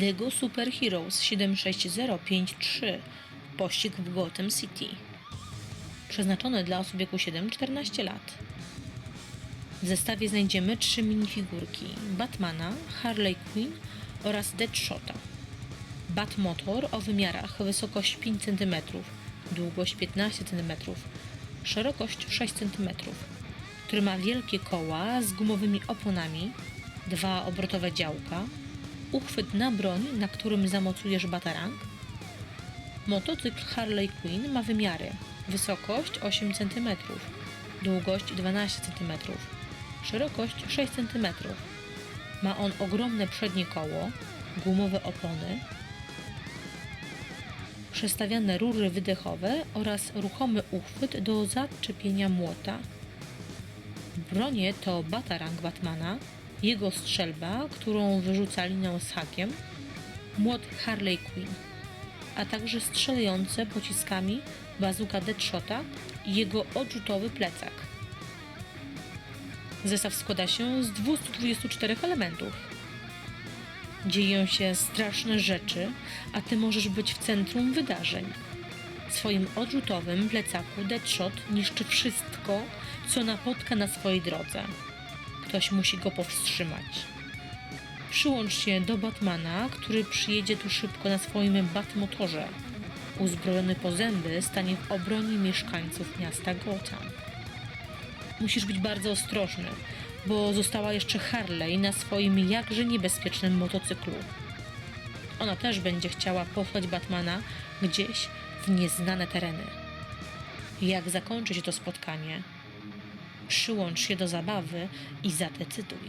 Lego Super Heroes 76053 Pościg w Gotham City. Przeznaczone dla osób wieku 7-14 lat. W zestawie znajdziemy trzy minifigurki Batmana, Harley Quinn oraz Deadshota. Batmotor o wymiarach wysokość 5 cm, długość 15 cm, szerokość 6 cm, który ma wielkie koła z gumowymi oponami, dwa obrotowe działka, uchwyt na broń, na którym zamocujesz batarang. Motocykl Harley Quinn ma wymiary wysokość 8 cm, długość 12 cm, szerokość 6 cm. Ma on ogromne przednie koło, gumowe opony, przestawiane rury wydechowe oraz ruchomy uchwyt do zaczepienia młota. Bronie to batarang Batmana, jego strzelba, którą wyrzuca linią z hakiem, młot Harley Quinn, a także strzelające pociskami bazuka Deadshota i jego odrzutowy plecak. Zestaw składa się z 224 elementów. Dzieją się straszne rzeczy, a ty możesz być w centrum wydarzeń. Swoim odrzutowym plecaku Deadshot niszczy wszystko, co napotka na swojej drodze. Ktoś musi go powstrzymać. Przyłącz się do Batmana, który przyjedzie tu szybko na swoim Batmotorze. Uzbrojony po zęby stanie w obronie mieszkańców miasta Gotham. Musisz być bardzo ostrożny, bo została jeszcze Harley na swoim jakże niebezpiecznym motocyklu. Ona też będzie chciała posłać Batmana gdzieś w nieznane tereny. Jak zakończy się to spotkanie, przyłącz się do zabawy i zadecyduj.